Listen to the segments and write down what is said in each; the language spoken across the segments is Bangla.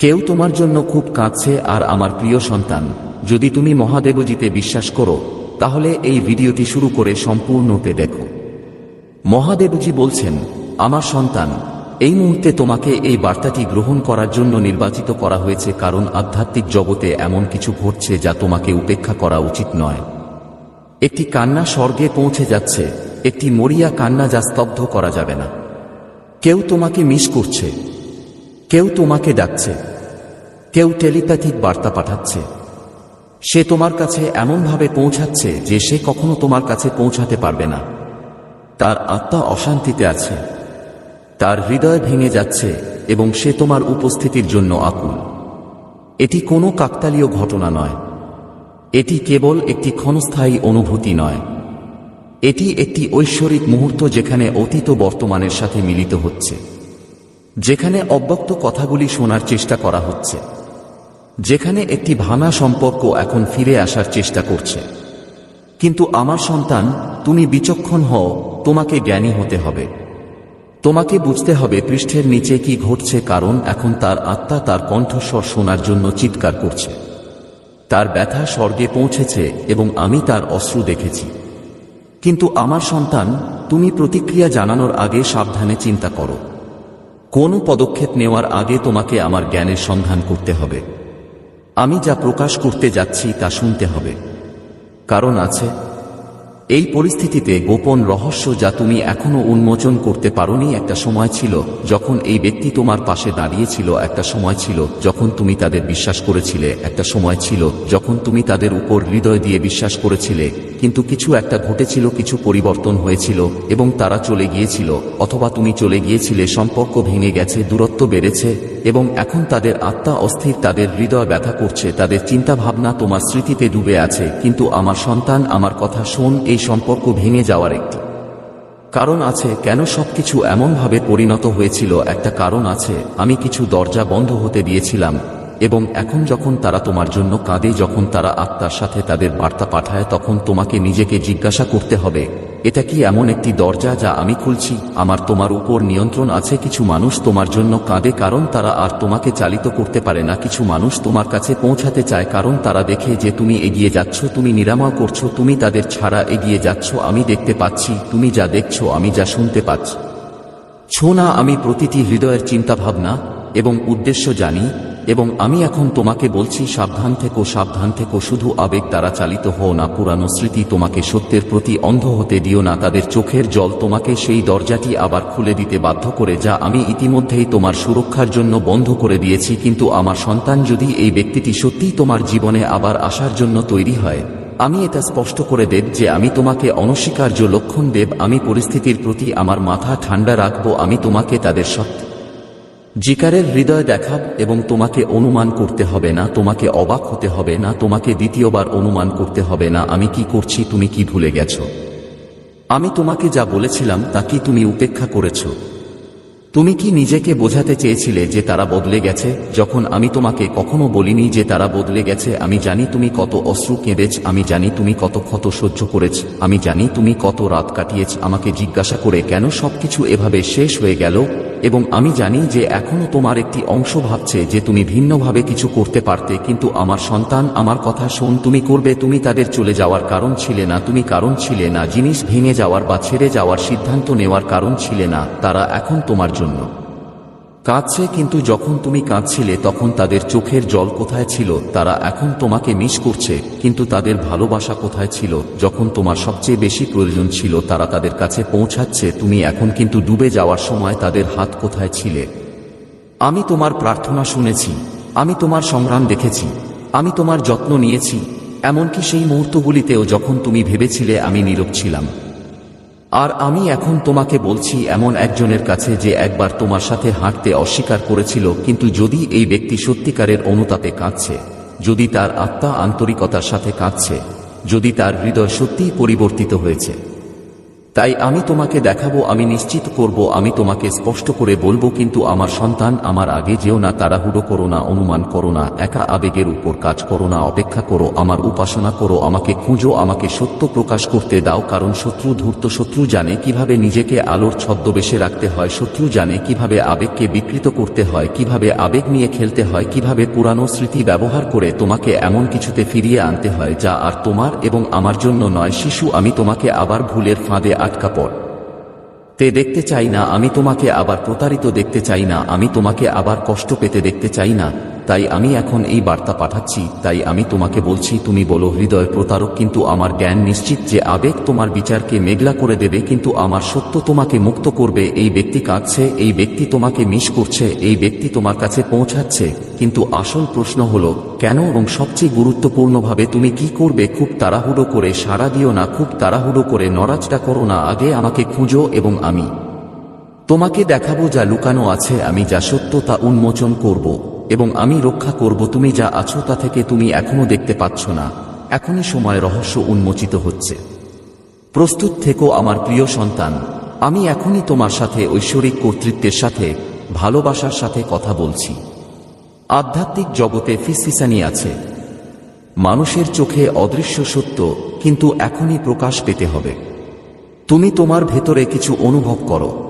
কেউ তোমার জন্য খুব কাঁদছে আর আমার প্রিয় সন্তান, যদি তুমি মহাদেবজিতে বিশ্বাস করো, তাহলে এই ভিডিওটি শুরু করে সম্পূর্ণতে দেখো। মহাদেবজি বলছেন, আমার সন্তান, এই মুহূর্তে তোমাকে এই বার্তাটি গ্রহণ করার জন্য নির্বাচিত করা হয়েছে কারণ আধ্যাত্মিক জগতে এমন কিছু ঘটছে যা তোমাকে উপেক্ষা করা উচিত নয়। একটি কান্না স্বর্গে পৌঁছে যাচ্ছে, একটি মরিয়া কান্না যা স্তব্ধ করা যাবে না। কেউ তোমাকে মিস করছে কেউ তোমাকে ডাকছে, কেউ টেলিপ্যাথিক বার্তা পাঠাচ্ছে। সে তোমার কাছে এমনভাবে পৌঁছাচ্ছে যে সে কখনো তোমার কাছে পৌঁছাতে পারবে না। তার আত্মা অশান্তিতে আছে, তার হৃদয় ভেঙে যাচ্ছে এবং সে তোমার উপস্থিতির জন্য আকুল। এটি কোনো কাকতালীয় ঘটনা নয়। এটি কেবল একটি ক্ষণস্থায়ী অনুভূতি নয়। এটি একটি ঐশ্বরিক মুহূর্ত যেখানে অতীত বর্তমানের সাথে মিলিত হচ্ছে। যেখানে অব্যক্ত কথাগুলি শোনার চেষ্টা করা হচ্ছে, যেখানে একটি ভাঙা সম্পর্ক এখন ফিরে আসার চেষ্টা করছে। কিন্তু আমার সন্তান, তুমি বিচক্ষণ হও, তোমাকে জ্ঞানী হতে হবে। তোমাকে বুঝতে হবে পৃষ্ঠের নিচে কি ঘটছে, কারণ এখন তার আত্মা তার কণ্ঠস্বর শোনার জন্য চিৎকার করছে। তার ব্যথা স্বর্গে পৌঁছেছে এবং আমি তার অশ্রু দেখেছি। কিন্তু আমার সন্তান, তুমি প্রতিক্রিয়া জানানোর আগে সাবধানে চিন্তা করো। কোন পদক্ষেপ নেওয়ার আগে তোমাকে আমার জ্ঞানের সন্ধান করতে হবে। আমি যা প্রকাশ করতে যাচ্ছি তা শুনতে হবে। কারণ আছে এই পরিস্থিতিতে গোপন রহস্য যা তুমি এখনও উন্মোচন করতে পারোনি একটা সময় ছিল যখন এই ব্যক্তি তোমার পাশে দাঁড়িয়েছিল, একটা সময় ছিল যখন তুমি তাদের বিশ্বাস করেছিলে, একটা সময় ছিল যখন তুমি তাদের উপর হৃদয় দিয়ে বিশ্বাস করেছিলে, কিন্তু কিছু একটা ঘটেছিল, কিছু পরিবর্তন হয়েছিল এবং তারা চলে গিয়েছিল অথবা তুমি চলে গিয়েছিলে, সম্পর্ক ভেঙে গেছে, দূরত্ব বেড়েছে এবং এখন তাদের আত্মা অস্থির, তাদের হৃদয় ব্যথা করছে, তাদের চিন্তা ভাবনা তোমার স্মৃতিতে ডুবে আছে, কিন্তু আমার সন্তান, আমার কথা শোন, এই সম্পর্ক ভেঙে যাওয়ার একটি কারণ আছে, কেন সবকিছু এমনভাবে পরিণত হয়েছিল? একটা কারণ আছে, আমি কিছু দরজা বন্ধ হতে দিয়েছিলাম, এবং এখন যখন তারা তোমার জন্য কাঁদে, যখন তারা আত্মার সাথে তাদের বার্তা পাঠায়, তখন তোমাকে নিজেকে জিজ্ঞাসা করতে হবে। এটা কি এমন একটি দরজা যা আমি খুলছি? আমার তোমার উপর নিয়ন্ত্রণ আছে, কিছু মানুষ তোমার জন্য কাঁদে কারণ তারা আর তোমাকে চালিত করতে পারে না। কিছু মানুষ তোমার কাছে পৌঁছাতে চায় কারণ তারা দেখে যে তুমি এগিয়ে যাচ্ছ, তুমি নিরাময় করছ, তুমি তাদের ছাড়া এগিয়ে যাচ্ছ, আমি দেখতে পাচ্ছি, তুমি যা দেখছ, আমি যা শুনতে পাচ্ছি। ছো না আমি প্রতিটি হৃদয়ের চিন্তাভাবনা এবং উদ্দেশ্য জানি এবং আমি এখন তোমাকে বলছি, সাবধান থেকো সাবধান থেকো, শুধু আবেগ দ্বারা চালিত হও না, পুরানো স্মৃতি তোমাকে সত্যের প্রতি অন্ধ হতে দিও না, তাদের চোখের জল তোমাকে সেই দরজাটি আবার খুলে দিতে বাধ্য করে, যা আমি ইতিমধ্যেই তোমার সুরক্ষার জন্য বন্ধ করে দিয়েছি, কিন্তু আমার সন্তান যদি এই ব্যক্তিটি সত্যিই তোমার জীবনে আবার আসার জন্য তৈরি হয়, আমি এটা স্পষ্ট করে দেব যে আমি তোমাকে অনস্বীকার্য লক্ষণ দেব, আমি পরিস্থিতির প্রতি আমার মাথা ঠান্ডা রাখব, আমি তোমাকে তাদের সত্য জিকারের হৃদয় দেখাব এবং তোমাকে অনুমান করতে হবে না, তোমাকে অবাক হতে হবে না, তোমাকে দ্বিতীয়বার অনুমান করতে হবে না, আমি কি করছি, তুমি কি ভুলে গেছ? আমি তোমাকে যা বলেছিলাম, তা কি তুমি উপেক্ষা করেছ? তুমি কি নিজেকে বোঝাতে চেয়েছিলে যে তারা বদলে গেছে? যখন আমি তোমাকে কখনো বলিনি যে তারা বদলে গেছে, আমি জানি তুমি কত অশ্রু কেঁদেছ, আমি জানি তুমি কত ক্ষত সহ্য করেছ, আমি জানি তুমি কত রাত কাটিয়েছ, আমাকে জিজ্ঞাসা করে কেন সবকিছু এভাবে শেষ হয়ে গেল? এবং আমি জানি যে এখনও তোমার একটি অংশ ভাবছে যে তুমি ভিন্নভাবে কিছু করতে পারতে, কিন্তু আমার সন্তান আমার কথা শোন, তুমি করবে, তুমি তাদের চলে যাওয়ার কারণ ছিলে না, তুমি কারণ ছিলে না, জিনিস ভেঙে যাওয়ার বা ছেড়ে যাওয়ার সিদ্ধান্ত নেওয়ার কারণ ছিলে না, তারা এখন তোমার জন্য। কাঁদছে কিন্তু যখন তুমি কাঁদছিলে তখন তাদের চোখের জল কোথায় ছিল? তারা এখন তোমাকে মিস করছে, কিন্তু তাদের ভালোবাসা কোথায় ছিল? যখন তোমার সবচেয়ে বেশি প্রয়োজন ছিল তারা তাদের কাছে পৌঁছাচ্ছে, তুমি এখন কিন্তু ডুবে যাওয়ার সময় তাদের হাত কোথায় ছিলে? আমি তোমার প্রার্থনা শুনেছি, আমি তোমার সংগ্রাম দেখেছি, আমি তোমার যত্ন নিয়েছি, এমনকি সেই মুহূর্তগুলিতেও যখন তুমি ভেবেছিলে আমি নীরব ছিলাম। আর আমি এখন তোমাকে বলছি এমন একজনের কাছে যে একবার তোমার সাথে হাঁটতে অস্বীকার করেছিল, কিন্তু যদি এই ব্যক্তি সত্যিকারের অনুতাপে কাঁদছে, যদি তার আত্মা আন্তরিকতার সাথে কাঁদছে, যদি তার হৃদয় সত্যিই পরিবর্তিত হয়েছে তাই আমি তোমাকে দেখাবো, আমি নিশ্চিত করব, আমি তোমাকে স্পষ্ট করে বলব, কিন্তু আমার সন্তান আমার আগে যেও না, তাড়াহুড়ো করো না, অনুমান করো না, একা আবেগের উপর কাজ করো না, অপেক্ষা করো, আমার উপাসনা করো, আমাকে খুঁজো, আমাকে সত্য প্রকাশ করতে দাও, কারণ শত্রু ধূর্ত শত্রু জানে কীভাবে নিজেকে আলোর ছদ্মবেশে রাখতে হয়, শত্রু জানে কীভাবে আবেগকে বিকৃত করতে হয়, কীভাবে আবেগ নিয়ে খেলতে হয়, কীভাবে পুরানো স্মৃতি ব্যবহার করে তোমাকে এমন কিছুতে ফিরিয়ে আনতে হয়, যা আর তোমার এবং আমার জন্য নয়, শিশু, আমি তোমাকে আবার ভুলের ফাঁদে আটকা পড়। তে দেখতে চাই না, আমি তোমাকে আবার প্রতারিত দেখতে চাই না, আমি তোমাকে আবার কষ্ট পেতে দেখতে চাই না। তাই আমি এখন এই বার্তা পাঠাচ্ছি, তাই আমি তোমাকে বলছি, তুমি বলো, হৃদয় প্রতারক, কিন্তু আমার জ্ঞান নিশ্চিত যে আবেগ তোমার বিচারকে মেঘলা করে দেবে, কিন্তু আমার সত্য তোমাকে মুক্ত করবে, এই ব্যক্তি কাঁদছে, এই ব্যক্তি তোমাকে মিস করছে, এই ব্যক্তি তোমার কাছে পৌঁছাচ্ছে, কিন্তু আসল প্রশ্ন হলো, কেন এবং সবচেয়ে গুরুত্বপূর্ণভাবে তুমি কি করবে, খুব তাড়াহুড়ো করে সাড়া দিও না, খুব তাড়াহুড়ো করে নড়াচড়া করো না, আগে আমাকে খুঁজো এবং আমি তোমাকে দেখাবো যা লুকানো আছে, আমি যা সত্য তা উন্মোচন করব। এবং আমি রক্ষা করব, তুমি যা আছো তা থেকে তুমি এখনও দেখতে পাচ্ছ না। এখনই সময় রহস্য উন্মোচিত হচ্ছে। প্রস্তুত থেকো আমার প্রিয় সন্তান, আমি এখনই তোমার সাথে, ঐশ্বরিক কর্তৃত্বের সাথে, ভালোবাসার সাথে কথা বলছি। আধ্যাত্মিক জগতে ফিসফিসানি আছে। মানুষের চোখে অদৃশ্য সত্য, কিন্তু এখনই প্রকাশ পেতে হবে। তুমি তোমার ভেতরে কিছু অনুভব করো।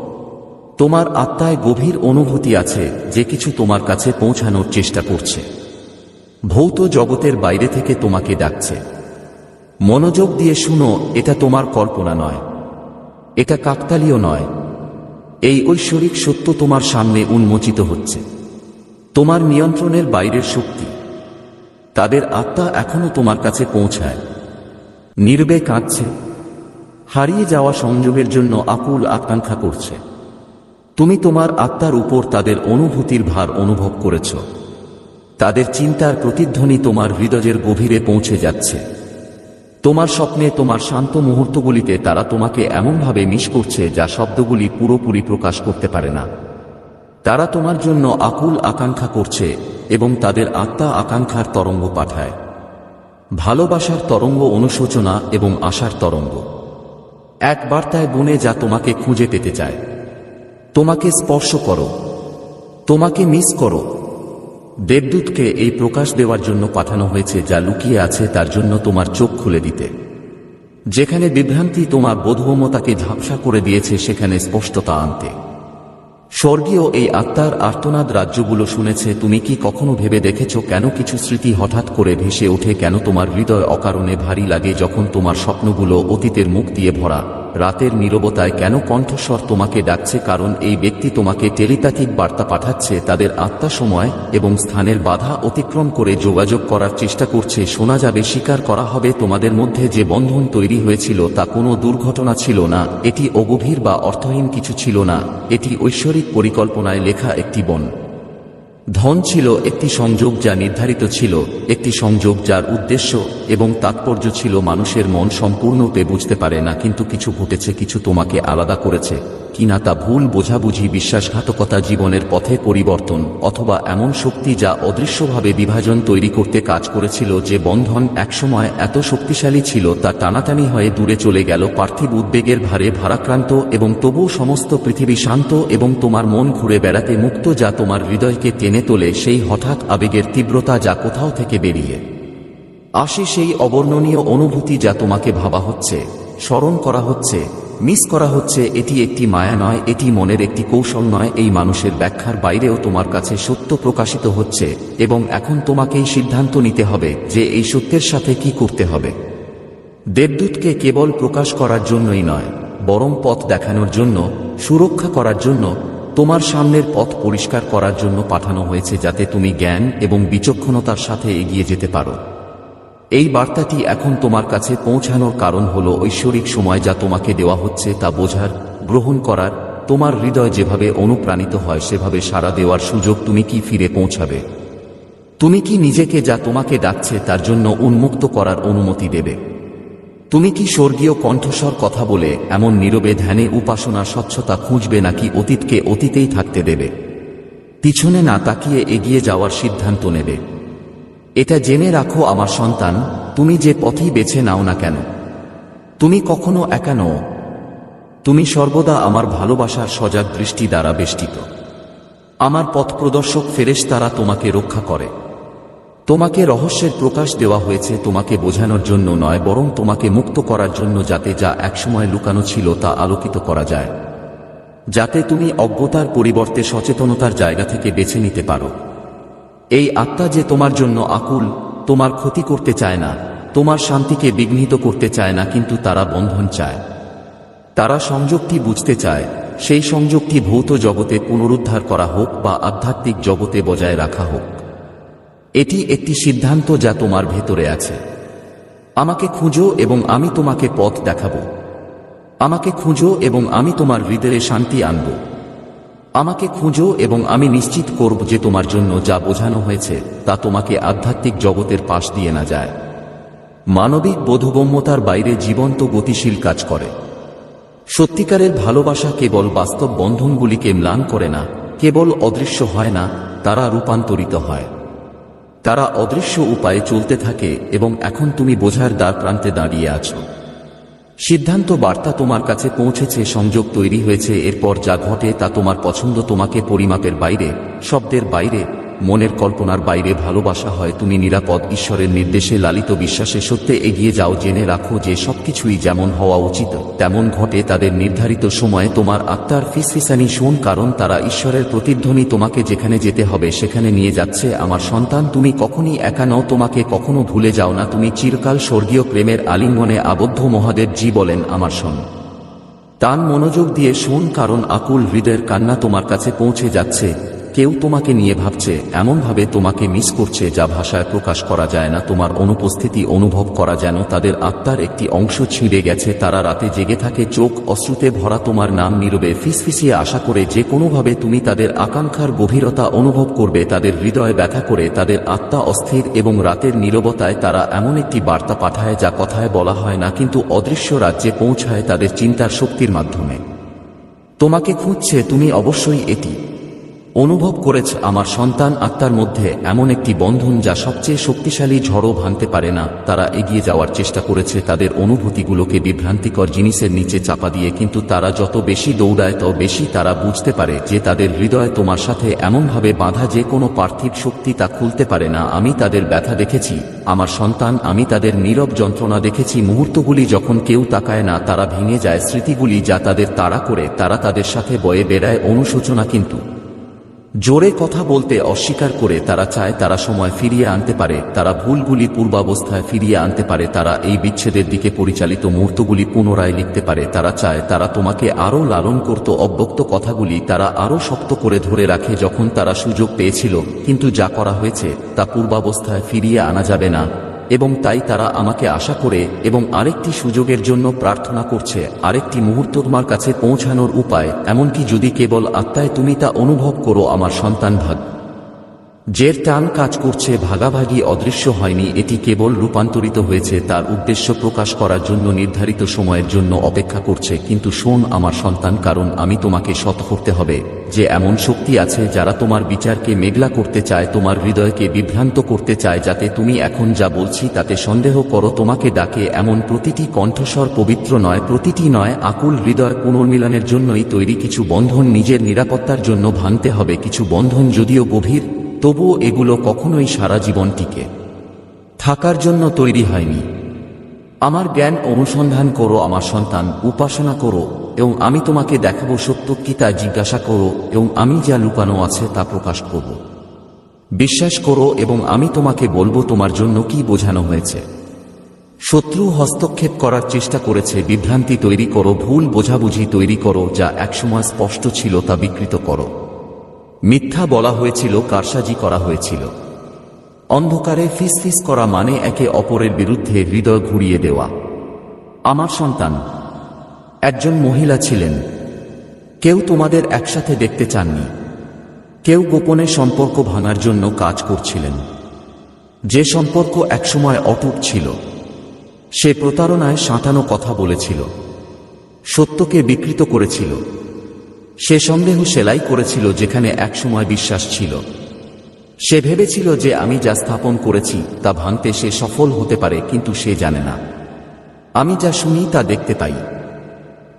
তোমার আত্মায় গভীর অনুভূতি আছে, যে কিছু তোমার কাছে পৌঁছানোর চেষ্টা করছে। ভৌত জগতের বাইরে থেকে তোমাকে ডাকছে। মনোযোগ দিয়ে শুনো, এটা তোমার কল্পনা নয়। এটা কাকতালীয় নয়। এই ঐশ্বরিক সত্য তোমার সামনে উন্মোচিত হচ্ছে। তোমার নিয়ন্ত্রণের বাইরের শক্তি। তাদের আত্মা এখনও তোমার কাছে পৌঁছায়। নির্বে কাঁদছে। হারিয়ে যাওয়া সংযোগের জন্য আকুল আকাঙ্ক্ষা করছে। তুমি তোমার আত্মার উপর তাদের অনুভূতির ভার অনুভব করেছ। তাদের চিন্তার প্রতিধ্বনি তোমার হৃদয়ের গভীরে পৌঁছে যাচ্ছে। তোমার স্বপ্নে তোমার শান্ত মুহূর্তগুলিতে তারা তোমাকে এমনভাবে মিস করছে যা শব্দগুলি পুরোপুরি প্রকাশ করতে পারে না। তারা তোমার জন্য আকুল আকাঙ্ক্ষা করছে এবং তাদের আত্মা আকাঙ্ক্ষার তরঙ্গ পাঠায়। ভালোবাসার তরঙ্গ অনুশোচনা এবং আশার তরঙ্গ। এক বার্তায় গুণে যা তোমাকে খুঁজে পেতে চায়। তোমাকে স্পর্শ করো। তোমাকে মিস করো। দেবদূতকে এই প্রকাশ দেওয়ার জন্য পাঠানো হয়েছে যা লুকিয়ে আছে তার জন্য তোমার চোখ খুলে দিতে। যেখানে বিভ্রান্তি তোমার বোধগম্যতাকে ঝাপসা করে দিয়েছে, সেখানে স্পষ্টতা আনতে। স্বর্গীয় এই আত্মার আর্তনাদ রাজ্যগুলো শুনেছে, তুমি কি কখনো ভেবে দেখেছ কেন কিছু স্মৃতি হঠাৎ করে ভেসে ওঠে, কেন তোমার হৃদয় অকারণে ভারী লাগে যখন তোমার স্বপ্নগুলো অতীতের মুখ দিয়ে ভরা? রাতের নীরবতায় কেন কণ্ঠস্বর তোমাকে ডাকছে? কারণ এই ব্যক্তি তোমাকে টেলিপ্যাথিক বার্তা পাঠাচ্ছে, তাদের আত্মা সময় এবং স্থানের বাধা অতিক্রম করে যোগাযোগ করার চেষ্টা করছে। শোনা যাবে, স্বীকার করা হবে, তোমাদের মধ্যে যে বন্ধন তৈরি হয়েছিল তা কোনো দুর্ঘটনা ছিল না। এটি অগভীর বা অর্থহীন কিছু ছিল না। এটি ঐশ্বরিক পরিকল্পনায় লেখা একটি বন। ধন ছিল একটি সংযোগ যা নির্ধারিত ছিল, একটি সংযোগ যার উদ্দেশ্য এবং তাৎপর্য ছিল মানুষের মন সম্পূর্ণতে বুঝতে পারে না, কিন্তু কিছু ঘটেছে, কিছু তোমাকে আলাদা করেছে। কিনা তা ভুল বোঝাবুঝি বিশ্বাসঘাতকতা জীবনের পথে পরিবর্তন অথবা এমন শক্তি যা অদৃশ্যভাবে বিভাজন তৈরি করতে কাজ করেছিল যে বন্ধন একসময় এত শক্তিশালী ছিল তা টানাটানি হয়ে দূরে চলে গেল পার্থিব উদ্বেগের ভারে ভারাক্রান্ত এবং তবুও সমস্ত পৃথিবী শান্ত এবং তোমার মন ঘুরে বেড়াতে মুক্ত যা তোমার হৃদয়কে টেনে তোলে সেই হঠাৎ আবেগের তীব্রতা যা কোথাও থেকে বেরিয়ে। আসে সেই অবর্ণনীয় অনুভূতি যা তোমাকে ভাবা হচ্ছে, স্মরণ করা হচ্ছে মিস করা হচ্ছে, এটি একটি মায়া নয়, এটি মনের একটি কৌশল নয়, এই মানুষের ব্যাখ্যার বাইরেও তোমার কাছে সত্য প্রকাশিত হচ্ছে, এবং এখন তোমাকেই সিদ্ধান্ত নিতে হবে যে এই সত্যের সাথে কি করতে হবে। দেবদূতকে কেবল প্রকাশ করার জন্যই নয়, বরং পথ দেখানোর জন্য, সুরক্ষা করার জন্য, তোমার সামনের পথ পরিষ্কার করার জন্য পাঠানো হয়েছে যাতে তুমি জ্ঞান এবং বিচক্ষণতার সাথে এগিয়ে যেতে পারো। এই বার্তাটি এখন তোমার কাছে পৌঁছানোর কারণ হল ঐশ্বরিক সময় যা তোমাকে দেওয়া হচ্ছে তা বোঝার, গ্রহণ করার, তোমার হৃদয় যেভাবে অনুপ্রাণিত হয় সেভাবে সাড়া দেওয়ার সুযোগ তুমি কি ফিরে পৌঁছাবে? তুমি কি নিজেকে যা তোমাকে ডাকছে তার জন্য উন্মুক্ত করার অনুমতি দেবে? তুমি কি স্বর্গীয় কণ্ঠস্বর কথা বলে এমন নীরবে ধ্যানে উপাসনা স্বচ্ছতা খুঁজবে নাকি অতীতকে অতীতেই থাকতে দেবে? পিছনে না তাকিয়ে এগিয়ে যাওয়ার সিদ্ধান্ত নেবে। এটা জেনে রাখো আমার সন্তান, তুমি যে পথই বেছে নাও না কেন। তুমি কখনো একা নও। তুমি সর্বদা আমার ভালোবাসার সজাগ দৃষ্টি দ্বারা বেষ্টিত। আমার পথ প্রদর্শক ফেরেশ তারা তোমাকে রক্ষা করে। তোমাকে রহস্যের প্রকাশ দেওয়া হয়েছে তোমাকে বোঝানোর জন্য নয়, বরং তোমাকে মুক্ত করার জন্য যাতে যা একসময় লুকানো ছিল তা আলোকিত করা যায়। যাতে তুমি অজ্ঞতার পরিবর্তে সচেতনতার জায়গা থেকে বেছে নিতে পারো। এই আত্মা যে তোমার জন্য আকুল, তোমার ক্ষতি করতে চায় না, তোমার শান্তিকে বিঘ্নিত করতে চায় না, কিন্তু তারা বন্ধন চায়। তারা সংযোগটি বুঝতে চায়, সেই সংযোগটি ভৌত জগতে পুনরুদ্ধার করা হোক বা আধ্যাত্মিক জগতে বজায় রাখা হোক। এটি একটি সিদ্ধান্ত যা তোমার ভেতরে আছে। আমাকে খুঁজো এবং আমি তোমাকে পথ দেখাবো। আমাকে খুঁজো এবং আমি তোমার হৃদয়ে শান্তি আনব। আমাকে খুঁজো এবং আমি নিশ্চিত করব যে তোমার জন্য যা বোঝানো হয়েছে তা তোমাকে আধ্যাত্মিক জগতের পাশ দিয়ে না যায়। মানবিক বোধগম্যতার বাইরে জীবন্ত গতিশীল কাজ করে। সত্যিকারের ভালোবাসা কেবল বাস্তব বন্ধনগুলিকে ম্লান করে না, কেবল অদৃশ্য হয় না, তারা রূপান্তরিত হয়। তারা অদৃশ্য উপায়ে চলতে থাকে এবং এখন তুমি বোঝার দ্বার প্রান্তে দাঁড়িয়ে আছো। সিদ্ধান্ত বার্তা তোমার কাছে পৌঁছেছে, সংযোগ তৈরি হয়েছে, এরপর যা ঘটে তা তোমার পছন্দ তোমাকে পরিমাপের বাইরে, শব্দের বাইরে মনের কল্পনার বাইরে ভালোবাসা হয়, তুমি নিরাপদ ঈশ্বরের নির্দেশে লালিত বিশ্বাসে সত্যে এগিয়ে যাও, জেনে রাখো যে সবকিছুই যেমন হওয়া উচিত, তেমন ঘটে তাদের নির্ধারিত সময়ে তোমার আত্মার ফিসফিসানি শোন, কারণ তারা ঈশ্বরের প্রতিধ্বনি তোমাকে যেখানে যেতে হবে সেখানে নিয়ে যাচ্ছে, আমার সন্তান, তুমি কখনই একা নও, তোমাকে কখনো ভুলে যাও না, তুমি চিরকাল স্বর্গীয় প্রেমের আলিঙ্গনে আবদ্ধ মহাদেব জি বলেন আমার শোন তান মনোযোগ দিয়ে শোন, কারণ আকুল হৃদয়ের কান্না তোমার কাছে পৌঁছে যাচ্ছে কেউ তোমাকে নিয়ে ভাবছে, এমনভাবে তোমাকে মিস করছে যা ভাষায় প্রকাশ করা যায় না, তোমার অনুপস্থিতি অনুভব করা যেন তাদের আত্মার একটি অংশ ছিঁড়ে গেছে, তারা রাতে জেগে থাকে, চোখ অশ্রুতে ভরা তোমার নাম নীরবে, ফিসফিসিয়ে আশা করে যে কোনোভাবে তুমি তাদের আকাঙ্ক্ষার গভীরতা অনুভব করবে, তাদের হৃদয় ব্যথা করে, তাদের আত্মা অস্থির এবং রাতের নীরবতায় তারা এমন একটি বার্তা পাঠায় যা কথায় বলা হয় না, কিন্তু অদৃশ্য রাজ্যে পৌঁছায় তাদের চিন্তার শক্তির মাধ্যমে। তোমাকে খুঁজছে তুমি অবশ্যই এটি। অনুভব করেছ, আমার সন্তান আত্মার মধ্যে এমন একটি বন্ধন যা সবচেয়ে শক্তিশালী ঝড়ও ভাঙতে পারে না। তারা এগিয়ে যাওয়ার চেষ্টা করেছে, তাদের অনুভূতিগুলোকে বিভ্রান্তিকর জিনিসের নিচে চাপা দিয়ে, কিন্তু তারা যত বেশি দৌড়ায়, তত বেশি তারা বুঝতে পারে যে তাদের হৃদয় তোমার সাথে এমনভাবে বাঁধা যে কোনো পার্থিব শক্তি তা খুলতে পারে না। আমি তাদের ব্যথা দেখেছি, আমার সন্তান, আমি তাদের নীরব যন্ত্রণা দেখেছি। মুহূর্তগুলি যখন কেউ তাকায় না, তারা ভেঙে যায়। স্মৃতিগুলি যা তাদের তাড়া করে, তারা তাদের সাথে বয়ে বেড়ায়, অনুশোচনা কিন্তু। জোরে কথা বলতে অস্বীকার করে তারা চায় তারা সময় ফিরিয়ে আনতে পারে, তারা ভুলগুলি পূর্বাবস্থায় ফিরিয়ে আনতে পারে, তারা এই বিচ্ছেদের দিকে পরিচালিত মুহূর্তগুলি পুনরায় লিখতে পারে, তারা চায় তারা তোমাকে আরও লালন করত, অব্যক্ত কথাগুলি তারা আরও শক্ত করে ধরে রাখে যখন তারা সুযোগ পেয়েছিল, কিন্তু যা করা হয়েছে তা পূর্বাবস্থায় ফিরিয়ে আনা যাবে না। এবং তাই তারা আমাকে আশা করে এবং আরেকটি সুযোগের জন্য প্রার্থনা করছে, আরেকটি মুহূর্ত তোমার কাছে পৌঁছানোর উপায়, এমনকি যদি কেবল আত্মায় তুমি তা অনুভব করো আমার সন্তান ভাগ। জের টান কাজ করছে, ভাগাভাগি অদৃশ্য হয়নি, এটি কেবল রূপান্তরিত হয়েছে, তার উদ্দেশ্য প্রকাশ করার জন্য নির্ধারিত সময়ের জন্য অপেক্ষা করছে, কিন্তু শোন আমার সন্তান, কারণ আমি তোমাকে সৎ করতে হবে, যে এমন শক্তি আছে যারা তোমার বিচারকে মেঘলা করতে চায়, তোমার হৃদয়কে বিভ্রান্ত করতে চায়, যাতে তুমি এখন যা বলছি তাতে সন্দেহ করো, তোমাকে ডাকে এমন প্রতিটি কণ্ঠস্বর পবিত্র নয়, প্রতিটি নয়, আকুল হৃদয় পুনর্মিলনের জন্যই তৈরি কিছু বন্ধন, নিজের নিরাপত্তার জন্য ভাঙতে হবে, কিছু বন্ধন যদিও গভীর তবুও এগুলো কখনোই সারা জীবন টিকে থাকার জন্য তৈরি হয়নি। আমার জ্ঞান অনুসন্ধান করো, আমার সন্তান, উপাসনা করো, এবং আমি তোমাকে দেখাবো সত্য কি তা জিজ্ঞাসা করো, এবং আমি যা লুকানো আছে তা প্রকাশ করব। বিশ্বাস করো, এবং আমি তোমাকে বলব তোমার জন্য কি বোঝানো হয়েছে। শত্রু হস্তক্ষেপ করার চেষ্টা করেছে, বিভ্রান্তি তৈরি করো, ভুল বোঝাবুঝি তৈরি করো, যা একসময় স্পষ্ট ছিল তা বিকৃত করো। মিথ্যা বলা হয়েছিল, কারসাজি করা হয়েছিল। অন্ধকারে ফিসফিস করা মানে একে অপরের বিরুদ্ধে হৃদয় ঘুরিয়ে দেওয়া। আমার সন্তান, একজন মহিলা ছিলেন। কেউ তোমাদের একসাথে দেখতে চাননি। কেউ গোপনে সম্পর্ক ভাঙার জন্য কাজ করছিলেন। যে সম্পর্ক একসময় অটুট ছিল, সে প্রতারণায় সাঁতানো কথা বলেছিল। সত্যকে বিকৃত করেছিল। সে সন্দেহ সেলাই করেছিল যেখানে একসময় বিশ্বাস ছিল। সে ভেবেছিল যে আমি যা স্থাপন করেছি তা ভাঙতে সে সফল হতে পারে, কিন্তু সে জানে না। আমি যা শুনি তা দেখতে পাই।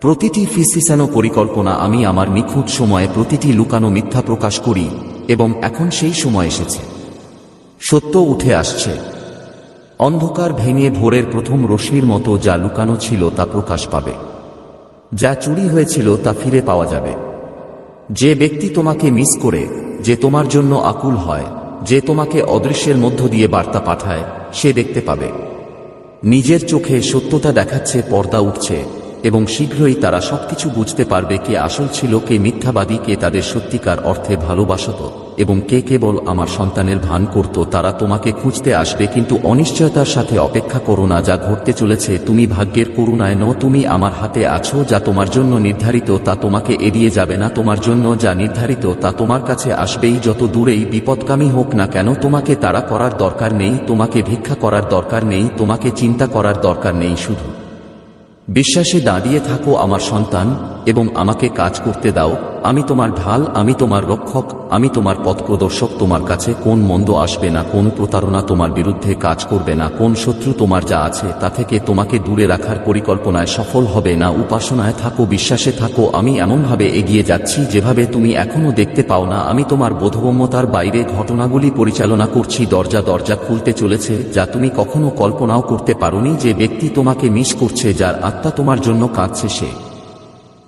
প্রতিটি ফিসিসানো পরিকল্পনা আমি আমার নিখুঁত সময়ে প্রতিটি লুকানো মিথ্যা প্রকাশ করি এবং এখন সেই সময় এসেছে। সত্য উঠে আসছে। অন্ধকার ভেঙে ভোরের প্রথম রশ্মির মতো যা লুকানো ছিল তা প্রকাশ পাবে। যা চুরি হয়েছিল তা ফিরে পাওয়া যাবে। যে ব্যক্তি তোমাকে মিস করে, যে তোমার জন্য আকুল হয়, যে তোমাকে অদৃশ্যের মধ্য দিয়ে বার্তা পাঠায়, সে দেখতে পাবে। নিজের চোখে সত্যতা দেখাচ্ছে, পর্দা উঠছে, এবং শীঘ্রই তারা সবকিছু বুঝতে পারবে কে আসল ছিল, কে মিথ্যাবাদী, কে তাদের সত্যিকার অর্থে ভালোবাসত। এবং কে কেবল আমার সন্তানের ভান করত তারা তোমাকে খুঁজতে আসবে, কিন্তু অনিশ্চয়তার সাথে অপেক্ষা করো না, যা ঘটতে চলেছে। তুমি ভাগ্যের করুণায় ন তুমি আমার হাতে আছো, যা তোমার জন্য নির্ধারিত, তা তোমাকে এড়িয়ে যাবে না। তোমার জন্য যা নির্ধারিত, তা তোমার কাছে আসবেই, যত দূরেই বিপদকামী হোক না কেন, তোমাকে তারা করার দরকার নেই, তোমাকে ভিক্ষা করার দরকার নেই, তোমাকে চিন্তা করার দরকার নেই শুধু। বিশ্বাসে দাঁড়িয়ে থাকো আমার সন্তান, এবং আমাকে কাজ করতে দাও। আমি তোমার ঢাল, আমি তোমার রক্ষক, আমি তোমার পথ প্রদর্শক তোমার কাছে কোন মন্দ আসবে না, কোন প্রতারণা তোমার বিরুদ্ধে কাজ করবে না, কোন শত্রু তোমার যা আছে তা থেকে তোমাকে দূরে রাখার পরিকল্পনায় সফল হবে না। উপাসনায় থাকো, বিশ্বাসে থাকো, আমি এমনভাবে এগিয়ে যাচ্ছি যেভাবে তুমি এখনও দেখতে পাও না। আমি তোমার বোধগম্যতার বাইরে ঘটনাগুলি পরিচালনা করছি, দরজা দরজা খুলতে চলেছে, যা তুমি কখনো কল্পনাও করতে পারোনি যে ব্যক্তি তোমাকে মিস করছে, যার আত্মা তোমার জন্য কাঁদছে সে।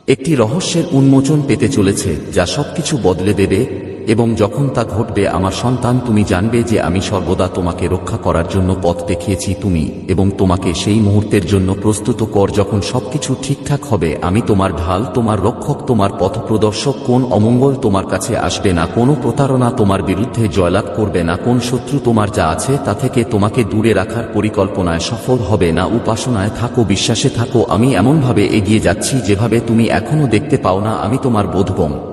একটি রহস্যের উন্মোচন পেতে চলেছে যা সবকিছু বদলে দেবে এবং যখন তা ঘটবে, আমার সন্তান, তুমি জানবে যে আমি সর্বদা তোমাকে রক্ষা করার জন্য পথ দেখিয়েছি তুমি, এবং তোমাকে সেই মুহূর্তের জন্য প্রস্তুত কর যখন সবকিছু ঠিকঠাক হবে। আমি তোমার ঢাল, তোমার রক্ষক, তোমার পথপ্রদর্শক, কোন অমঙ্গল তোমার কাছে আসবে না, কোনো প্রতারণা তোমার বিরুদ্ধে জয়লাভ করবে না, কোন শত্রু তোমার যা আছে তা থেকে তোমাকে দূরে রাখার পরিকল্পনায় সফল হবে না, উপাসনায় থাকো, বিশ্বাসে থাকো, আমি এমনভাবে এগিয়ে যাচ্ছি যেভাবে তুমি এখনও দেখতে পাও না, আমি তোমার বোধগম।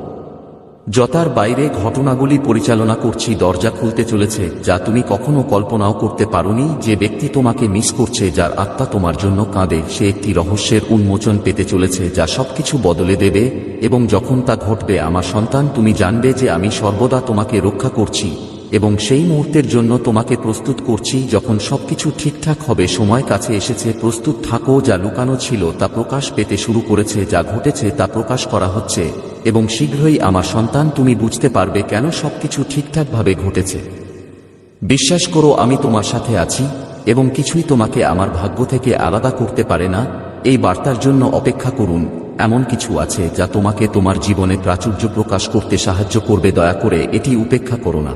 যতার বাইরে ঘটনাগুলি পরিচালনা করছি, দরজা খুলতে চলেছে, যা তুমি কখনো কল্পনাও করতে পারোনি যে ব্যক্তি তোমাকে মিস করছে, যার আত্মা তোমার জন্য কাঁদে। সে একটি রহস্যের উন্মোচন পেতে চলেছে, যা সবকিছু বদলে দেবে, এবং যখন তা ঘটবে, আমার সন্তান, তুমি জানবে যে আমি সর্বদা তোমাকে রক্ষা করছি, এবং সেই মুহূর্তের জন্য তোমাকে প্রস্তুত করছি, যখন সবকিছু ঠিকঠাক হবে, সময় কাছে এসেছে, প্রস্তুত থাকো, যা লুকানো ছিল, তা প্রকাশ পেতে শুরু করেছে, যা ঘটেছে, তা প্রকাশ করা হচ্ছে। এবং শীঘ্রই আমার সন্তান তুমি বুঝতে পারবে কেন সবকিছু ঠিকঠাকভাবে ঘটেছে। বিশ্বাস করো, আমি তোমার সাথে আছি এবং কিছুই তোমাকে আমার ভাগ্য থেকে আলাদা করতে পারে না। এই বার্তার জন্য অপেক্ষা করুন, এমন কিছু আছে যা তোমাকে তোমার জীবনে প্রাচুর্য প্রকাশ করতে সাহায্য করবে। দয়া করে এটি উপেক্ষা করো না।